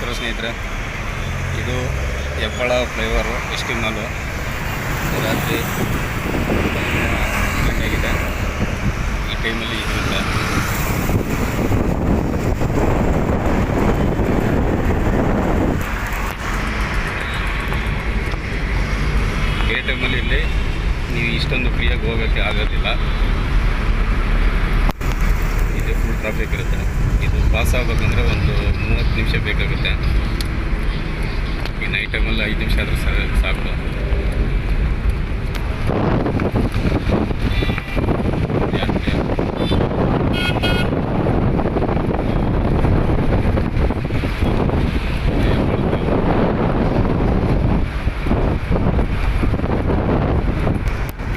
ನಮಸ್ಕಾರ ಸ್ನೇಹಿತರೆ, ಇದು Hebbal flyover Esteem mall ರಾತ್ರಿ ಗಂಟೆಗಿದೆ ಈ ಟೈಮಲ್ಲಿ ಇದ್ರಿಂದ ಈ ಟೈಮಲ್ಲಿ ಇಲ್ಲಿ ನೀವು ಇಷ್ಟೊಂದು ಫ್ರೀಯಾಗಿ ಹೋಗೋಕ್ಕೆ ಆಗೋದಿಲ್ಲ. ಟ್ರಾಫಿಕ್ ಇರುತ್ತೆ. ಇದು ಪಾಸ್ ಆಗ್ಬೇಕಂದ್ರೆ ಒಂದು ಮೂವತ್ತು ನಿಮಿಷ ಬೇಕಾಗುತ್ತೆ. ಈ ನೈಟ್ ಟೈಮಲ್ಲಿ ಐದು ನಿಮಿಷ ಆದರೂ ಸಾಕು.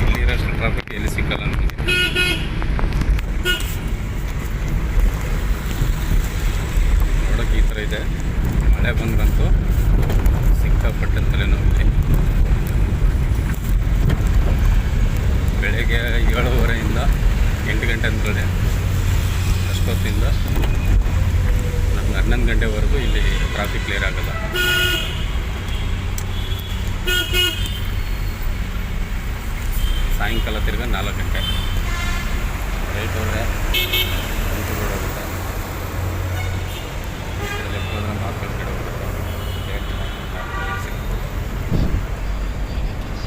ಇಲ್ಲಿರೋಷ್ಟು ಟ್ರಾಫಿಕ್ ಎಲ್ಲಿ ಸಿಕ್ಕಲ್ಲ ನೋಡೋಕೆ ಈ ಥರ ಇದೆ ಬಂದ್ರಂತೂ ಸಿಕ್ಕಾಪಟ್ಟೆ ತಲೆನೋವಿದೆ ಬೆಳಗ್ಗೆ ಏಳುವರೆಯಿಂದ ಎಂಟು ಗಂಟೆ ಅಂದ್ಕೊಳ್ಳಿ ಅಷ್ಟೊತ್ತಿಂದ ನಮ್ಗೆ ಹನ್ನೊಂದು ಗಂಟೆವರೆಗೂ ಇಲ್ಲಿ ಟ್ರಾಫಿಕ್ ಕ್ಲಿಯರ್ ಆಗಲ್ಲ. ಸಾಯಂಕಾಲ ತಿರ್ಗ ನಾಲ್ಕು ಗಂಟೆ. ರೈಟ್ ಹೋದರೆ ಎಂಟು ರೋಡ್ ಹೋಗುತ್ತೆ ಈ ಕಡೆ ಲೆಫ್ಟ್ ಹೋದ್ರೆ ಮಾರ್ಕೆಟ್ ಕಡೆ ಹೋಗುತ್ತೆ ಲೇಟ್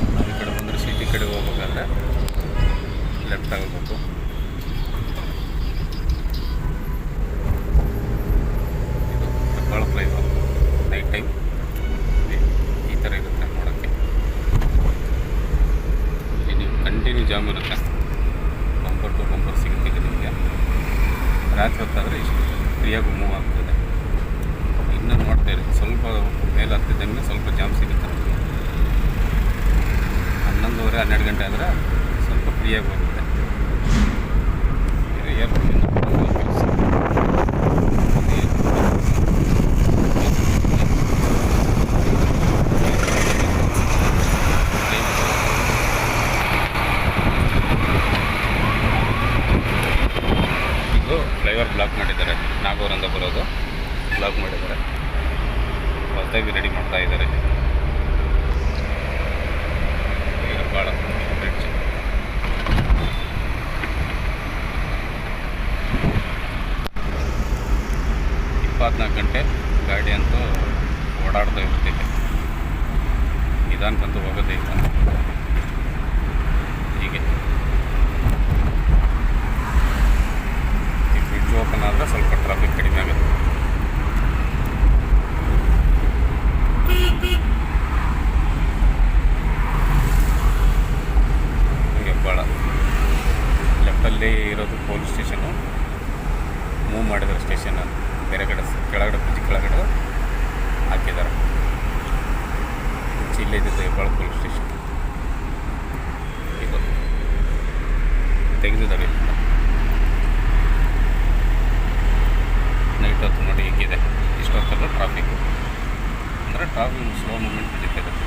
ನಾವು ಈ ಕಡೆ ಬಂದರೆ ಸಿಟಿ ಕಡೆ ಹೋಗ್ಬೇಕಾದ್ರೆ ಲೆಫ್ಟ್ ಆಗಬೇಕು ಇದು ಹೆಬ್ಬಾಳ ಫ್ಲೈಓವರ್ ನೈಟ್ ಟೈಮ್ ಈ ಥರ ಇರುತ್ತೆ ನೋಡೋಕ್ಕೆ ಇಲ್ಲಿ ನೀವು ಕಂಟಿನ್ಯೂ ಜಾಮ್ ಇರುತ್ತೆ. ಬಂಪರ್ ಟು ಬಂಪರ್ ಸಿಗುತ್ತೆ ನಿಮಗೆ ರಾತ್ರಿ ಹೊತ್ತಾದರೆ ಇಷ್ಟು ಫ್ರೀಯಾಗಿ ಮೂವ್ ಆಗ್ತದೆ. ಇನ್ನೂ ನೋಡ್ತಾ ಇರಿ. ಸ್ವಲ್ಪ ಮೇಲೆ ಹತ್ತಿದ್ದಂಗೆ ಸ್ವಲ್ಪ ಜಾಮ್ ಸಿಗುತ್ತೆ. ಹನ್ನೊಂದುವರೆ ಹನ್ನೆರಡು ಗಂಟೆ ಆದರೆ ಸ್ವಲ್ಪ ಫ್ರೀಯಾಗಿ ಹೋಗುತ್ತೆ ಇದು ಏರ್ಪೋರ್ಟಿಂದ ಬ್ಲಾಕ್ ಮಾಡಿದ್ದಾರೆ. ನಾಗೂರಿಂದ ಬರೋದು. ಬ್ಲಾಕ್ ಮಾಡಿದ್ದಾರೆ. ಹೊಸದಾಗಿ ರೆಡಿ ಮಾಡ್ತಾ ಇದ್ದಾರೆ. ಈಗ ಭಾಳ ಇಪ್ಪತ್ನಾಲ್ಕು ಗಂಟೆ, ಗಾಡಿ ಅಂತೂ ಓಡಾಡ್ತಾ ಇರುತ್ತೆ. ನಿಧಾನಕ್ಕಂತೂ ಹೋಗೋದೇ ಇಲ್ಲ ಹೀಗೆ ಈ ಬ್ರಿಡ್ಜ್ ಓಪನ್ ಆದರೆ ಸ್ವಲ್ಪ ಟ್ರಾಫಿಕ್ ಕಡಿಮೆ ಆಗುತ್ತೆ ಹೆಬ್ಬಾಳ ಲೆಫ್ಟಲ್ಲಿ ಇರೋದು ಪೊಲೀಸ್ ಸ್ಟೇಷನು. ಮೂವ್ ಮಾಡಿದ್ರು ಸ್ಟೇಷನ್ ಬೇರೆ ಕಡೆ ಕೆಳಗಡೆ ಬ್ರಿಡ್ಜ್ ಕೆಳಗಡೆ ಹಾಕಿದ್ದಾರೆ. ಇಲ್ಲೇ ಇದ್ದಿದ್ದು ಹೆಬ್ಬಾಳ ಪೊಲೀಸ್ ಸ್ಟೇಷನ್. ಇದು. ತೆಗೆದಿದ್ದಾರೆ ನೈಟ್ ಹೊತ್ತು ನೋಡಿ ಹೇಗಿದೆ. ಇಷ್ಟೊತ್ತಲ್ಲ ಟ್ರಾಫಿಕ್ ಅಂದರೆ ಟ್ರಾಫಿಕ್ ಸ್ಲೋ ಮೂಮೆಂಟ್ ನಡೀತಾ